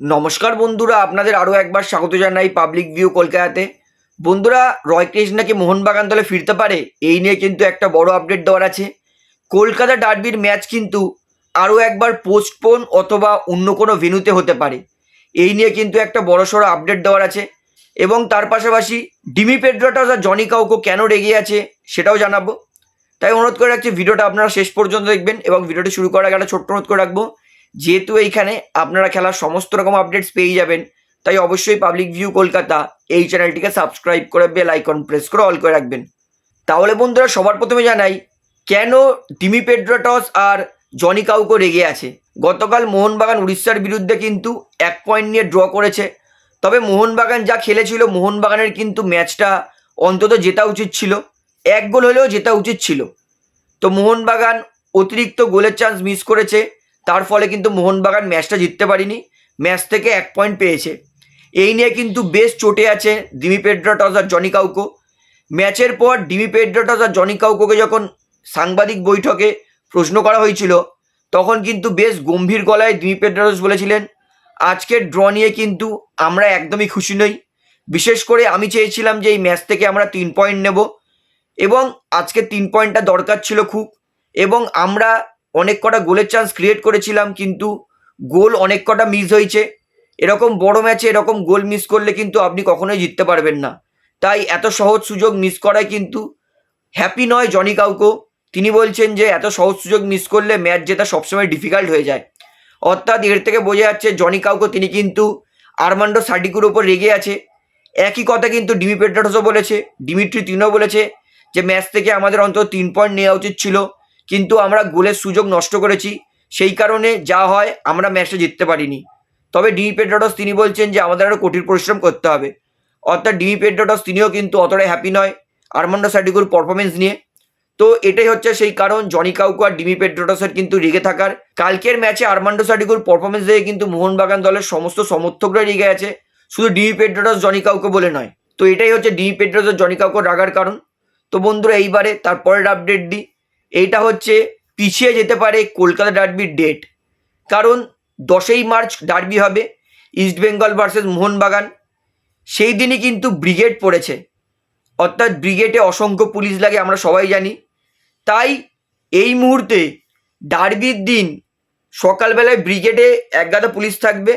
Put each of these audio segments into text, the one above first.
নমস্কার বন্ধুরা, আপনাদের আরও একবার স্বাগত জানাই পাবলিক ভিউ কলকাতাতে। বন্ধুরা রয় কৃষ্ণাকে মোহনবাগান দলে ফিরতে পারে? এই নিয়ে কিন্তু একটা বড় আপডেট দেওয়ার আছে। কলকাতা ডার্বির ম্যাচ কিন্তু আরও একবার পোস্টপোন অথবা অন্য কোনো ভেন্যুতে হতে পারে। এই নিয়ে কিন্তু একটা বড়সড় আপডেট দেওয়ার আছে। এবং তার পাশাপাশি ডিমি পেড্রোটাস আর জনি কাউকো কেন রেগে আছে সেটাও জানাব। তাই অনুরোধ করে রাখছি, ভিডিওটা আপনারা শেষ পর্যন্ত দেখবেন এবং ভিডিওটি শুরু করার আগে একটা ছোট্ট অনুরোধ করে রাখব যেহেতু এইখানে আপনারা খেলার সমস্ত রকম আপডেটস পেয়ে যাবেন, তাই অবশ্যই পাবলিক ভিউ কলকাতা এই চ্যানেলটিকে সাবস্ক্রাইব করে বেল আইকন প্রেস করে অল করে রাখবেন। তাহলে বন্ধুরা সবার প্রথমে জানাই, কেন ডিমি পেড্রাটস আর জনি কাউকো রেগে আছে? গতকাল মোহনবাগান উড়িষ্যার বিরুদ্ধে কিন্তু এক পয়েন্ট নিয়ে ড্র করেছে। তবে মোহনবাগান যা খেলেছিল, মোহনবাগানের কিন্তু ম্যাচটা অন্তত জেতা উচিত ছিল। এক গোল হলেও জেতা উচিত ছিল। তো মোহনবাগান অতিরিক্ত গোলের চান্স মিস করেছে। তার ফলে কিন্তু মোহনবাগান ম্যাচটা জিততে পারিনি। ম্যাচ থেকে এক পয়েন্ট পেয়েছে। এই নিয়ে কিন্তু বেশ চটে আছে ডিমি পেড্রাটস আর জনি কাউকো। ম্যাচের পর ডিমি পেড্রাটস আর জনি কাউকোকে যখন সাংবাদিক বৈঠকে প্রশ্ন করা হয়েছিল, তখন কিন্তু বেশ গম্ভীর গলায় ডিমি পেড্রাটস বলেছিলেন, আজকের ড্র নিয়ে কিন্তু আমরা একদমই খুশি নই। বিশেষ করে আমি চেয়েছিলাম যে এই ম্যাচ থেকে আমরা তিন পয়েন্ট নেব এবং আজকে তিন পয়েন্টটা দরকার ছিল খুব এবং আমরা অনেক কটা গোলের চান্স ক্রিয়েট করেছিলাম, কিন্তু গোল অনেক কটা মিস হয়েছে। এরকম বড় ম্যাচে এরকম গোল মিস করলে কিন্তু আপনি কখনোই জিততে পারবেন না। তাই এত সহজ সুযোগ মিস করায় কিন্তু হ্যাপি নয় জনি কাউকো। তিনি বলছেন যে, এত সহজ সুযোগ মিস করলে ম্যাচ জেতা সবসময় ডিফিকাল্ট হয়ে যায়। অর্থাৎ এর থেকে বোঝা যাচ্ছে জনি কাউকো তিনি কিন্তু আরমান্ডো সাডিকুর ওপর রেগে আছে। একই কথা কিন্তু ডিমি পেড্রাটসও বলেছে, ডিমিট্রি তিনও বলেছে যে ম্যাচ থেকে আমাদের অন্তত তিন পয়েন্ট নেওয়া উচিত ছিল। কিন্তু আমরা গোলের সুযোগ নষ্ট করেছি। সেই কারণে যা হয় আমরা ম্যাচটা জিততে পারিনি। তবে ডি পেড্রাটস তিনি বলছেন যে আমাদের আরও কঠিন পরিশ্রম করতে হবে। অর্থাৎ ডিমি পেড্রাটস তিনিও কিন্তু অতটাই হ্যাপি নয় আরমান্ডো সাডিকুর পারফরমেন্স নিয়ে। তো এটাই হচ্ছে সেই কারণ জনি কাউকু আর ডিমি পেড্রোটাসের কিন্তু রেগে থাকার। কালকের ম্যাচে আরমান্ডো সাডিকুর পারফরমেন্স দেখে কিন্তু মোহনবাগান দলের সমস্ত সমর্থকরা রেগে আছে শুধু ডিমি পেড্রোটাস জনি কাউকে বলে নয়। তো এটাই হচ্ছে ডিমি পেড্রোটাস জনি কাউকে রাগার কারণ। তো বন্ধুরা এইবারে তারপরের আপডেট দিই। এইটা হচ্ছে পিছিয়ে যেতে পারে কলকাতা ডার্বির ডেট। কারণ দশই মার্চ ডার্বি হবে ইস্টবেঙ্গল ভার্সেস মোহনবাগান। সেই দিনই কিন্তু ব্রিগেড পড়েছে। অর্থাৎ ব্রিগেডে অসংখ্য পুলিশ লাগে, আমরা সবাই জানি। তাই এই মুহূর্তে ডার্বির দিন সকালবেলায় ব্রিগেডে একগাদা পুলিশ থাকবে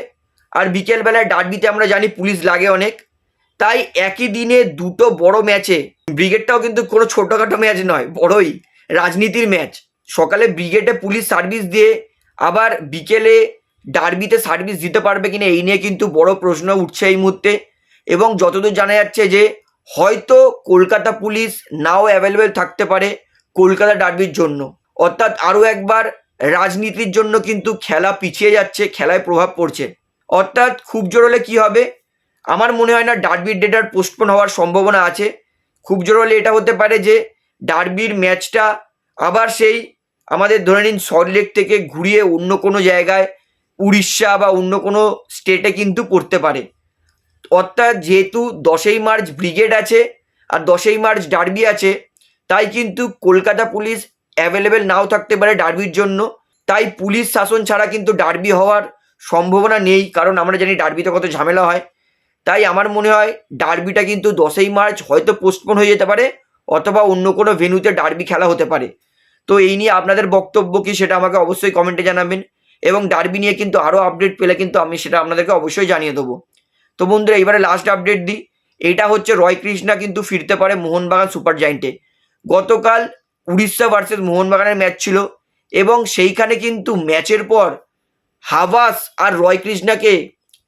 আর বিকেলবেলায় ডার্বিতে আমরা জানি পুলিশ লাগে অনেক। তাই একই দিনে দুটো বড় ম্যাচে, ব্রিগেডটাও কিন্তু কোনো ছোটোখাটো ম্যাচ নয়, বড়ই। রাজনীতির ম্যাচ সকালে ব্রিগেডে পুলিশ সার্ভিস দিয়ে আবার বিকেলে ডার্বিতে সার্ভিস দিতে পারবে কিনা এই নিয়ে কিন্তু বড় প্রশ্ন উঠছে এই মুহূর্তে। এবং যতদূর জানা যাচ্ছে যে, হয়তো কলকাতা পুলিশ নাও অ্যাভেলেবেল থাকতে পারে কলকাতা ডার্বির জন্য। অর্থাৎ আরও একবার রাজনীতির জন্য কিন্তু খেলা পিছিয়ে যাচ্ছে, খেলায় প্রভাব পড়ছে। অর্থাৎ খুব জোর হলে কী হবে? আমার মনে হয় না ডার্বির ডেটার পোস্টপোন হওয়ার সম্ভাবনা আছে। খুব জোর হলে এটা হতে পারে যে ডার্বির ম্যাচটা আবার সেই আমাদের ধরে নিন সল্টলেক থেকে ঘুরিয়ে অন্য কোনো জায়গায় উড়িষ্যা বা অন্য কোনো স্টেটে কিন্তু পড়তে পারে। অর্থাৎ যেহেতু দশই মার্চ ব্রিগেড আছে আর দশই মার্চ ডার্বি আছে, তাই কিন্তু কলকাতা পুলিশ অ্যাভেলেবেল নাও থাকতে পারে ডার্বির জন্য। তাই পুলিশ শাসন ছাড়া কিন্তু ডার্বি হওয়ার সম্ভাবনা নেই, কারণ আমরা জানি ডার্বিতে কত ঝামেলা হয়। তাই আমার মনে হয় ডার্বিটা কিন্তু দশই মার্চ হয়তো পোস্টপোন হয়ে যেতে পারে। অথবা অন্য কোনো ভেন্যুতে ডার্বি খেলা হতে পারে। তো এই নিয়ে আপনাদের বক্তব্য কি সেটা আমাকে অবশ্যই কমেন্টে জানাবেন এবং ডার্বি নিয়ে কিন্তু আরও আপডেট পেলে কিন্তু আমি সেটা আপনাদেরকে অবশ্যই জানিয়ে দেবো। তো বন্ধুরা, এবারে লাস্ট আপডেট দিই। এইটা হচ্ছে রয় কৃষ্ণা কিন্তু ফিরতে পারে মোহনবাগান সুপার জায়েন্টে। গতকাল উড়িষ্যা ভার্সেস মোহনবাগানের ম্যাচ ছিল এবং সেইখানে কিন্তু ম্যাচের পর হাভাস আর রয় কৃষ্ণাকে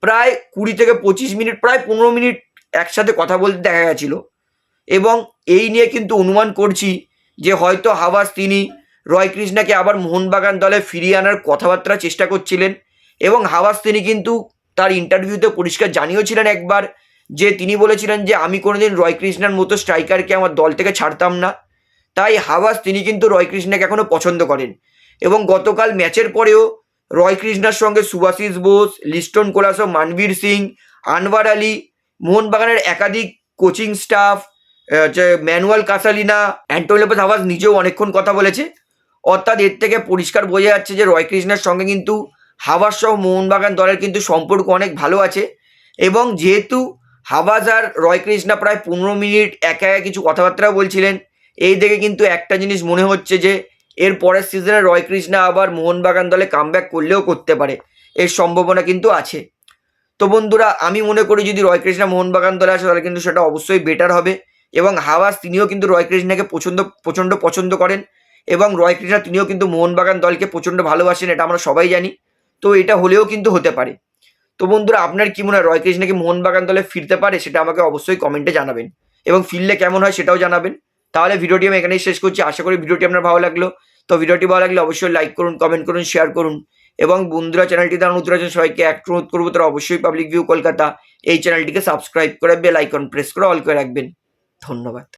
প্রায় কুড়ি থেকে পঁচিশ মিনিট, প্রায় পনেরো মিনিট একসাথে কথা বলতে দেখা গেছিল। এবং এই নিয়ে কিন্তু অনুমান করছি যে হয়তো হাভাস তিনি রয় কৃষ্ণাকে আবার মোহনবাগান দলে ফিরিয়ে আনার কথাবার্তা চেষ্টা করছিলেন এবং হাভাস তিনি কিন্তু তার ইন্টারভিউতে পরিষ্কার জানিয়েছিলেন একবার যে তিনি বলেছিলেন যে আমি কোনোদিন রয় কৃষ্ণার মতো স্ট্রাইকারকে আমার দল থেকে ছাড়তাম না। তাই হাভাস তিনি কিন্তু রয় কৃষ্ণাকে এখনও পছন্দ করেন এবং গতকাল ম্যাচের পরেও রয় কৃষ্ণার সঙ্গে সুভাশিস বোস, লিস্টন কোলাসো, মানবীর সিং, আনওয়ার আলী, মোহনবাগানের একাধিক coaching staff Manuel Cascallana, Antonio Lopez Habas নিজেও অনেকক্ষণ কথা বলেছে। অর্থাৎ এর থেকে পরিষ্কার বোঝা যাচ্ছে যে রয় কৃষ্ণের সঙ্গে কিন্তু হাওয়াস সহ মোহনবাগান দলের কিন্তু সম্পর্ক অনেক ভালো আছে এবং যেহেতু হাওয়াজ আর রয় কৃষ্ণা প্রায় পনেরো মিনিট একা একা কিছু কথাবার্তাও বলছিলেন, এই দেখে কিন্তু একটা জিনিস মনে হচ্ছে যে এর পরের সিজনে রয় কৃষ্ণা আবার মোহনবাগান দলে কামব্যাক করলেও করতে পারে, এর সম্ভাবনা কিন্তু আছে। তো বন্ধুরা, আমি মনে করি যদি রয় কৃষ্ণা মোহনবাগান দলে আসে তাহলে কিন্তু সেটা অবশ্যই বেটার হবে। এবং হাওয়াস তিনিও কিন্তু রয় কৃষ্ণাকে পছন্দ প্রচণ্ড পছন্দ করেন এবং রয় কৃষ্ণা তিনিও কিন্তু মোহনবাগান দলকে প্রচণ্ড ভালোবাসেন, এটা আমরা সবাই জানি। তো এটা হলেও কিন্তু হতে পারে। তো বন্ধুরা, আপনার কি মনে হয়, রয় কৃষ্ণাকে মোহনবাগান দলে ফিরতে পারে, সেটা আমাকে অবশ্যই কমেন্টে জানাবেন। এবং ফিরলে কেমন হয় সেটাও জানাবেন। তাহলে ভিডিওটি আমি এখানেই শেষ করছি, আশা করি ভিডিওটি আপনার ভালো লাগল। তো ভিডিওটি ভালো লাগলে অবশ্যই লাইক করুন কমেন্ট করুন শেয়ার করুন। এবং বন্ধুরা চ্যানেলটি তারা নতুন আছেন, সবাইকে এক অনুরোধ করব, তারা অবশ্যই পাবলিক ভিউ কলকাতা এই চ্যানেলটিকে সাবস্ক্রাইব করে বেল আইকন প্রেস করে অল করে রাখবেন। ধন্যবাদ।